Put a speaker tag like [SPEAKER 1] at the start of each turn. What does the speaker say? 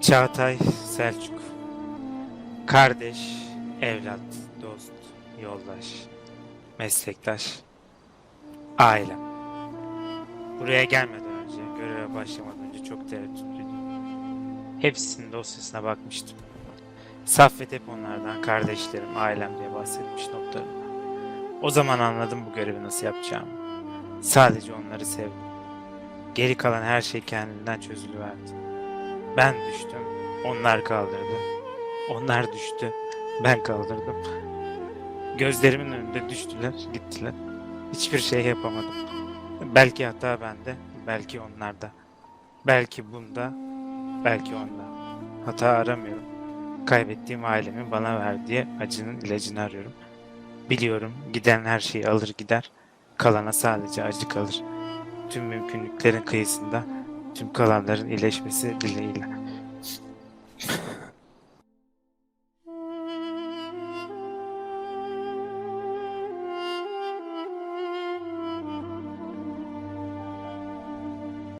[SPEAKER 1] Çağatay Selçuk. Kardeş, evlat, dost, yoldaş, meslektaş, ailem. Buraya gelmeden önce, göreve başlamadan önce çok tereddütlüydüm. Hepsinin dosyasına bakmıştım. Saffet hep onlardan kardeşlerim, ailem diye bahsetmiş notlarında. O zaman anladım bu görevi nasıl yapacağımı. Sadece onları sevdim. Geri kalan her şey kendinden çözülüverdi. Ben düştüm, onlar kaldırdı. Onlar düştü, ben kaldırdım. Gözlerimin önünde düştüler, gittiler. Hiçbir şey yapamadım. Belki hata bende, belki onlarda. Belki bunda, belki onda. Hata aramıyorum. Kaybettiğim ailemi bana verdiği acının ilacını arıyorum. Biliyorum giden her şeyi alır gider. Kalana sadece acı kalır. Tüm mümkünlüklerin kıyısında tüm kalanların iyileşmesi dileğiyle.